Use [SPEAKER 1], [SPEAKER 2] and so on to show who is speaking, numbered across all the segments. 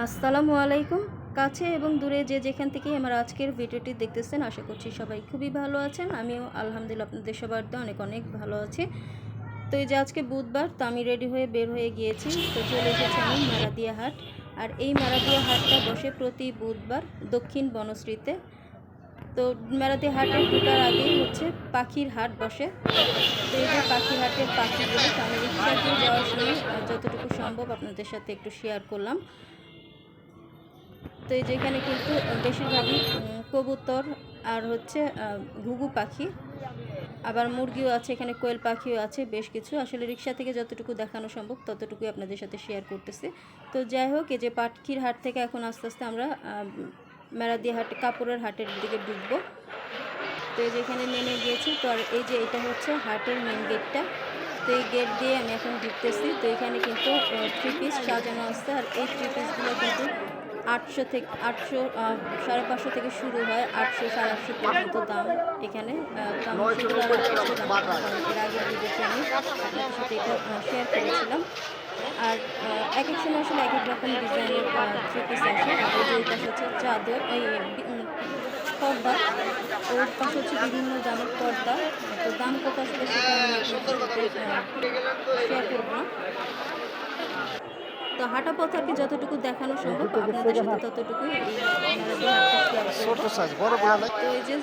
[SPEAKER 1] আসসালামু আলাইকুম। কাছে এবং দূরে যে যেখান থেকে আমার আজকের ভিডিওটি দেখতেছেন, আশা করছি সবাই খুবই ভালো আছেন। আমিও আলহামদুলিল্লাহ আপনাদের সবার তো অনেক অনেক ভালো আছি। তো এই যে আজকে বুধবার, তো আমি রেডি হয়ে বের হয়ে গিয়েছি। তো চলে এসেছি আমি মারাদিয়া হাট। আর এই মারাদিয়া হাটটা বসে প্রতি বুধবার দক্ষিণ বনশ্রীতে। তো মেরাদিয়া হাটের ঢোকার আগেই হচ্ছে পাখির হাট বসে। তো এই যে পাখির হাটের পাখিগুলো আমি রিক্সা দিয়ে যাওয়ার সময় যতটুকু সম্ভব আপনাদের সাথে একটু শেয়ার করলাম। তো এই যেখানে কিন্তু বেশিরভাগই কবুতর আর হচ্ছে ঘুঘু পাখি। আবার মুরগিও আছে এখানে কোয়েল পাখিও আছে বেশ কিছু। আসলে রিক্সা থেকে যতটুকু দেখানো সম্ভব ততটুকুই আপনাদের সাথে শেয়ার করতেছি। তো যাই হোক এই যে পাটকির হাট থেকে এখন আস্তে আস্তে আমরা আহ, মেরাদিয়া হাট কাপড়ের হাটের দিকে ঢুকবো। তো এই যেইখানে নেমে গিয়েছি তো আর এই যে এটা হচ্ছে হাটের মেন গেটটা তো এই গেট দিয়ে আমি এখন ঢুকতেছি। তো এখানে কিন্তু থ্রি পিস সাজানো আছে আর এই থ্রি পিসগুলো কিন্তু আটশো থেকে আটশো সাড়ে পাঁচশো থেকে শুরু হয় আটশো, সাড়ে আটশো পর্যন্ত দাম এখানে এর আগে আমি শেয়ার করেছিলাম। আর এক এক সময় আসলে এক এক রকম ডিজাইনের থ্রি পিস আসে এই হচ্ছে চাদর, এই পর্দা। ওর পাশে হচ্ছে বিভিন্ন দামের পর্দা। তো দাম কত আসলে সেটা শেয়ার করব না। তো হাঁটা পথ আর কি যতটুকু দেখানো সম্ভব আপনাদের সাথে
[SPEAKER 2] নাই
[SPEAKER 1] তো এই যে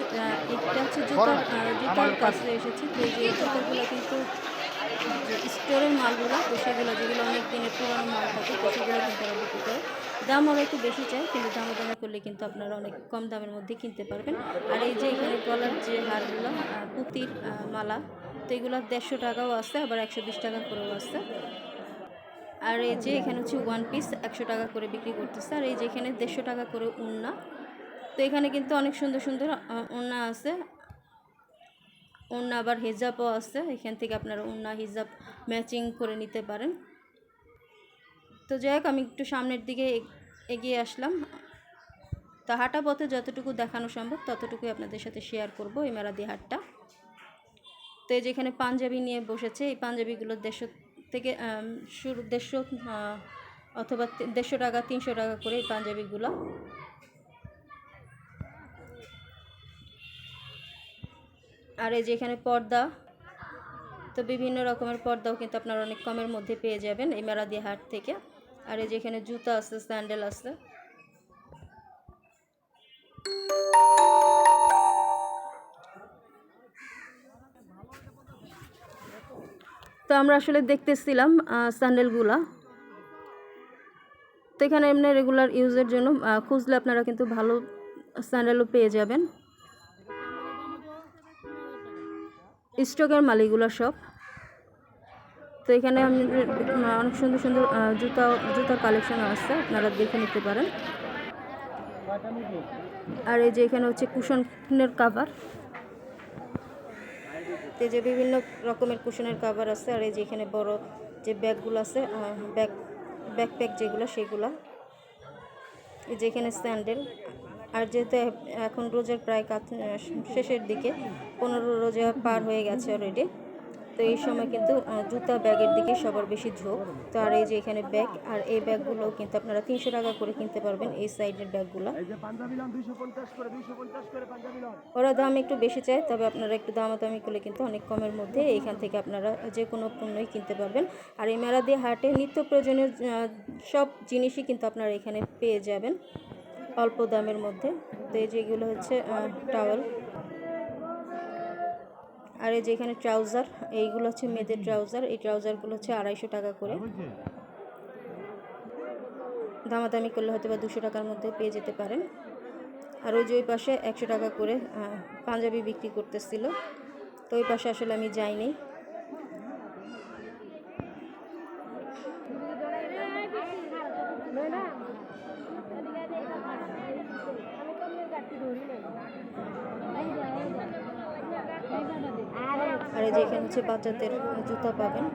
[SPEAKER 1] এটা হচ্ছে জুতার জুতার কাছে। এসেছে। তো এই যে জুতাগুলো কিন্তু স্টোরের মালগুলো তো সেগুলো যেগুলো অনেক দিনের পুরনো মাল থাকে তো সেগুলো কিন্তু ওরা বিক্রি করে। দাম ওরা একটু বেশি চায় কিন্তু দাম দামে করলে কিন্তু আপনারা অনেক কম দামের মধ্যে কিনতে পারবেন। আর এই যে এখানে গলার যে হারগুলো পুঁতির মালা তো এগুলো দেড়শো টাকাও আছে আবার একশো বিশ টাকা করেও আছে। আর এই যে এখানে হচ্ছে ওয়ান পিস একশো টাকা করে বিক্রি করতেছে, আর এই যে এখানে দেড়শো টাকা করে উন্না তো এখানে কিন্তু অনেক সুন্দর সুন্দর ওড়না আছে। ওড়না আবার হিজাবও আছে, এখান থেকে আপনারা ওড়না, হিজাব ম্যাচিং করে নিতে পারেন। তো যাই হোক, আমি একটু সামনের দিকে এগ- এগিয়ে আসলাম। তো হাঁটা পথে যতটুকু দেখানো সম্ভব, ততটুকুই আপনাদের সাথে শেয়ার করব এই মেরাদি হাটটা। তো এই যেখানে পাঞ্জাবি নিয়ে বসেছে, এই পাঞ্জাবিগুলো দেড়শো থেকে শুরু দেড়শো অথবা দেড়শো টাকা, তিনশো টাকা করে এই পাঞ্জাবিগুলো। আর এই যে এখানে পর্দা, তো বিভিন্ন রকমের পর্দাও কিন্তু আপনারা অনেক কমের মধ্যে পেয়ে যাবেন এই মেরাদি হাট থেকে। আর এই যে এখানে জুতা আছে, স্যান্ডেল আছে। তো আমরা আসলে দেখতেছিলাম স্যান্ডেলগুলা। তো এখানে এমনি রেগুলার ইউজের জন্য খুঁজলে আপনারা কিন্তু ভালো স্যান্ডেলও পেয়ে যাবেন। স্টকের মালিকগুলো সব। তো এখানে অনেক সুন্দর সুন্দর জুতা, জুতার কালেকশন আছে, আপনারা দেখে নিতে পারেন। আর এই যে এখানে হচ্ছে কুশনের কাভার তো যে বিভিন্ন রকমের কুশনের কাভার আছে আর এই যে এখানে বড় যে ব্যাগগুলো আছে ব্যাগ ব্যাকপ্যাক যেগুলো, সেগুলো। এই যে এখানে স্যান্ডেল আর যেহেতু এখন রোজের প্রায় কাত শেষের দিকে, পনেরো রোজে পার হয়ে গেছে অলরেডি তো এই সময় কিন্তু জুতা ব্যাগের দিকে সবার বেশি ঝোঁক। তো আর এই যে এখানে ব্যাগ আর এই ব্যাগগুলো কিন্তু আপনারা তিনশো টাকা করে কিনতে পারবেন এই সাইডের ব্যাগগুলো। ওরা দাম একটু বেশি চায় তবে আপনারা একটু দামাদামি করলে কিন্তু অনেক কমের মধ্যে এইখান থেকে আপনারা যে কোনো পণ্যই কিনতে পারবেন। আর এই মেলাদি হাটে নিত্য প্রয়োজনীয় সব জিনিসই কিন্তু আপনারা এখানে পেয়ে যাবেন অল্প দামের মধ্যে। তো এই যেগুলো হচ্ছে টাওয়েল। আর এই যে এখানে ট্রাউজার, এইগুলো হচ্ছে মেয়েদের ট্রাউজার, এই ট্রাউজারগুলো হচ্ছে আড়াইশো টাকা করে। দামাদামি করলে হয়তো বা দুশো টাকার মধ্যে পেয়ে যেতে পারেন। আর ওই যে ওই পাশে একশো টাকা করে পাঞ্জাবি বিক্রি করতেছিল। তো ওই পাশে আসলে আমি যাইনি আর এই যে এখানে হচ্ছে বাচ্চাদের জুতা পাবেন।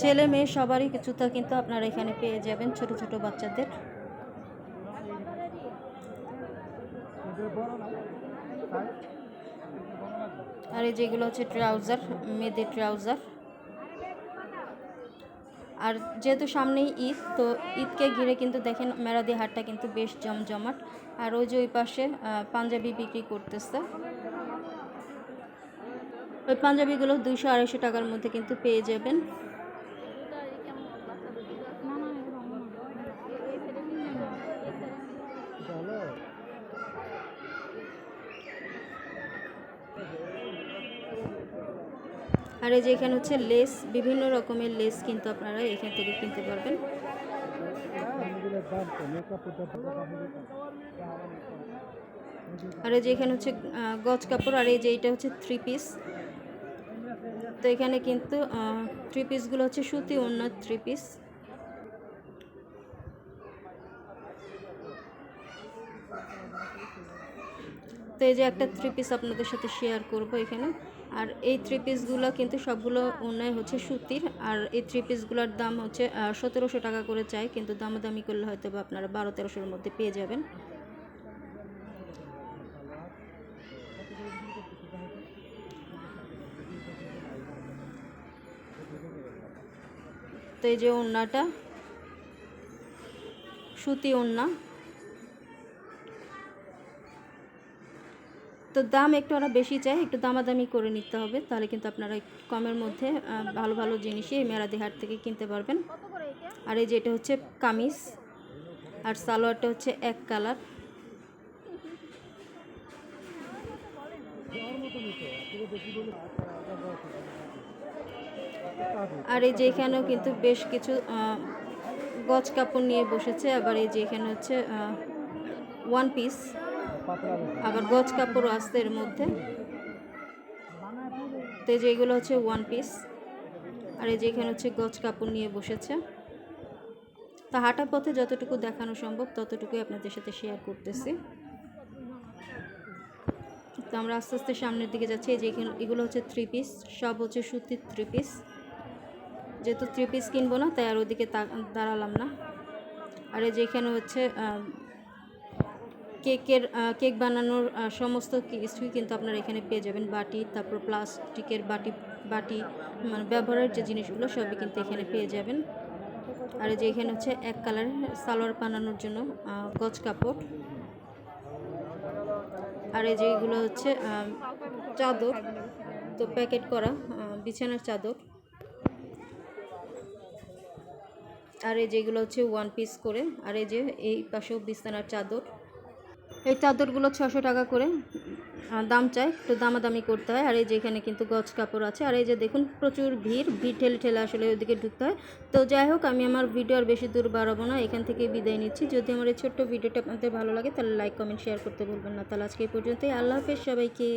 [SPEAKER 1] ছেলে মেয়ে সবারই জুতা কিন্তু আপনারা এখানে পেয়ে যাবেন ছোট ছোট বাচ্চাদের। আর এই যেগুলো হচ্ছে ট্রাউজার, মেয়েদের ট্রাউজার। আর যেহেতু সামনেই ঈদ, তো ঈদকে ঘিরে কিন্তু দেখেন মেরাদি হাটটা কিন্তু বেশ জমজমাট। আর ওই যে ওই পাশে পাঞ্জাবি বিক্রি করতেছে। ওই পাঞ্জাবিগুলো দুইশো আড়াইশো টাকার মধ্যে কিন্তু পেয়ে যাবেন। আর এই যে এখানে হচ্ছে লেস, বিভিন্ন রকমের লেস কিন্তু আপনারা এখান থেকে কিনতে পারবেন। আর এই যে এখানে হচ্ছে গজ কাপড়, আর এই যে এটা হচ্ছে থ্রি পিস তো এখানে কিন্তু থ্রি পিসগুলো হচ্ছে সুতি অন্য থ্রি পিস তো এই যে একটা থ্রি পিস আপনাদের সাথে শেয়ার করব এখানে। আর এই থ্রি পিসগুলো কিন্তু সবগুলো অন্যায় হচ্ছে সুতির। আর এই থ্রি পিসগুলোর দাম হচ্ছে সতেরোশো টাকা করে চাই, কিন্তু দামাদামি করলে হয়তো বা আপনারা বারো তেরোশোর মধ্যে পেয়ে যাবেন। তো এই যে ওড়নাটা সুতি ওড়না তো দাম একটু ওরা বেশি চায় একটু দামাদামি করে নিতে হবে, তাহলে কিন্তু আপনারা কমের মধ্যে ভালো ভালো জিনিসই এই মেরাদি হাট থেকে কিনতে পারবেন। আর এই যে এটা হচ্ছে কামিজ, আর সালোয়ারটা হচ্ছে এক কালার। আর এই যে এখানেও কিন্তু বেশ কিছু গজ কাপড় নিয়ে বসেছে, আবার এই যে এখানে হচ্ছে ওয়ান পিস আবার গজ কাপড়ও আসছে এর মধ্যে। তো এই যে এগুলো হচ্ছে ওয়ান পিস আর এই যে এখানে হচ্ছে গজ কাপড় নিয়ে বসেছে। তা হাঁটা পথে যতটুকু দেখানো সম্ভব, ততটুকুই আপনাদের সাথে শেয়ার করতেছি। তো আমরা আস্তে আস্তে সামনের দিকে যাচ্ছি। এই যে এগুলো হচ্ছে থ্রি পিস সব হচ্ছে সুতির থ্রি পিস যেহেতু থ্রি পিস কিনবো না, তাই আর ওদিকে দাঁড়ালাম না। আর এই যে এখানে হচ্ছে কেকের কেক বানানোর সমস্ত কিছুই কিন্তু আপনারা এখানে পেয়ে যাবেন। বাটি, তারপর প্লাস্টিকের বাটি বাটি মানে ব্যবহারের যে জিনিসগুলো, সবই কিন্তু এখানে পেয়ে যাবেন। আর যে এখানে হচ্ছে এক কালার সালোয়ার বানানোর জন্য গজ কাপড়। আর এই যেগুলো হচ্ছে চাদর, তো প্যাকেট করা বিছানার চাদর। আর এই যেগুলো হচ্ছে ওয়ান পিস করে, আর এই যে এই পাশেও বিছানার চাদর। এই চাদরগুলো ছশো টাকা করে দাম চাই, একটু দামাদামি করতে হয়। আর এই যে এখানে কিন্তু গজ কাপড় আছে। আর এই যে দেখুন, প্রচুর ভিড় ভিড় ঠেলে ঠেলে আসলে ওইদিকে ঢুকতে হয়। তো যাই হোক, আমি আমার ভিডিও আর বেশি দূর বাড়াবো না, এখান থেকে বিদায় নিচ্ছি। যদি আমার এই ছোট্ট ভিডিওটা আপনাদের ভালো লাগে, তাহলে লাইক কমেন্ট শেয়ার করতে ভুলবেন না। তাহলে আজকে এই পর্যন্তই। আল্লাহ হাফেজ সবাইকে।